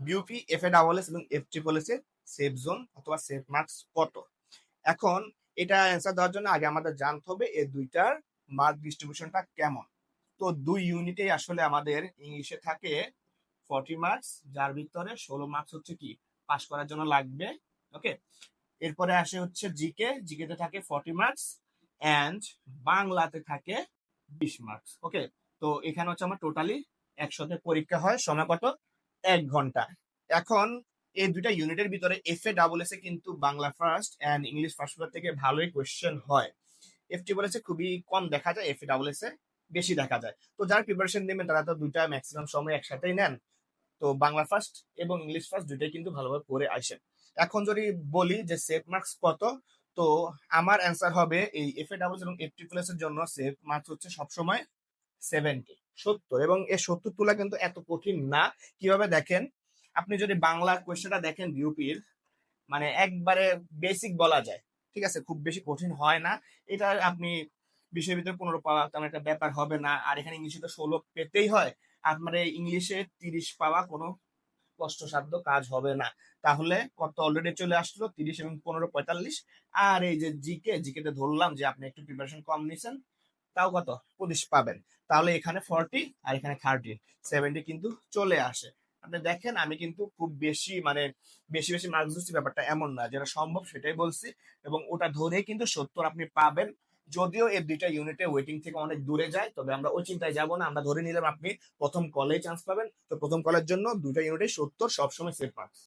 BUP F A double S এবং F triple S এর safe zone অথবা safe marks কত? এখন এটা অ্যান্সার দেওয়ার জন্য আগে আমাদের জানতে হবে এই দুইটার মার্ক ডিস্ট্রিবিউশনটা কেমন। তো দুই ইউনিটেই আসলে আমাদের ইংলিশে থাকে ফর্টি মার্কস যার ভিতরে ষোলো মার্কস হচ্ছে কি? পাস করার জন্য লাগবে ওকে এরপরে আসে হচ্ছে জিকে জিকেতে থাকে ফর্টি মার্কস অ্যান্ড বাংলাতে থাকে বিশ মার্কস ওকে তো এখানে হচ্ছে আমার টোটালি একসাথে পরীক্ষা হয়, সময় কত? এক ঘণ্টা। এখন এই দুইটা ইউনিটের ভিতরে এফ এ ডাবল এস এ কিন্তু Bangla first and English first paper থেকে ভালোই কোয়েশ্চেন হয়। এফ টি বলেছে খুবই কম দেখা যায় এফ এ ডাবল এস এ বেশি দেখা যায়। তো যারা প্রিপারেশন নেবেন, তারা তো দুইটা ম্যাক্সিমাম সময় একসাথেই নেন। তো বাংলা ফার্স্ট এবং ইংলিশ ফার্স্ট দুইটাই কিন্তু ভালোভাবে পড়ে আসেন। এখন যদি বলি যে সেফ মার্কস কত, তো আমার অ্যান্সার হবে এই এফ এ ডাবল এবং এফ ট্রিপল এস এর জন্য সেফ মার্কস হচ্ছে সবসময় সেভেন্টি সত্তর এবং এই সত্তর তোলা কিন্তু এত কঠিন না। কীভাবে দেখেন? আপনি যদি বাংলা কোয়েশ্চেনটা দেখেন বিউপির মানে একবারে বেসিক বলা যায়, ঠিক আছে? খুব বেশি কঠিন হয় না। এটা আপনি বিষয়ের ভিতরে পনেরো পাওয়া তেমন একটা ব্যাপার হবে না। আর এখানে ইংলিশে তো ষোলো পেতেই হয়। আপনার এই ইংলিশে তিরিশ পাওয়া কোনো কষ্টসাধ্য কাজ হবে না। তাহলে কত অলরেডি চলে আসলো? তিরিশ এবং পনেরো পঁয়তাল্লিশ। আর এই যে জিকে জিকেতে ধরলাম যে আপনি একটু প্রিপারেশন কম নিছেন। তাও কত? পঁচিশ পাবেন। তাহলে এখানে ফর্টি আর এখানে থার্টি সেভেন্টি কিন্তু চলে আসে। আপনি দেখেন, আমি কিন্তু খুব বেশি মানে বেশি বেশি মার্কস দিচ্ছি ব্যাপারটা এমন না। যেটা সম্ভব সেটাই বলছি এবং ওটা ধরে কিন্তু সত্তর আপনি পাবেন। যদিও এই দুইটা ইউনিটে ওয়েটিং থেকে অনেক দূরে যায়, তবে আমরা ওই চিন্তায় যাব না। আমরা ধরে নিলাম আপনি প্রথম কলেজ চান্স পাবেন। তো প্রথম কলের জন্য দুইটা ইউনিটে সত্তর সবসময় সেফ মার্কস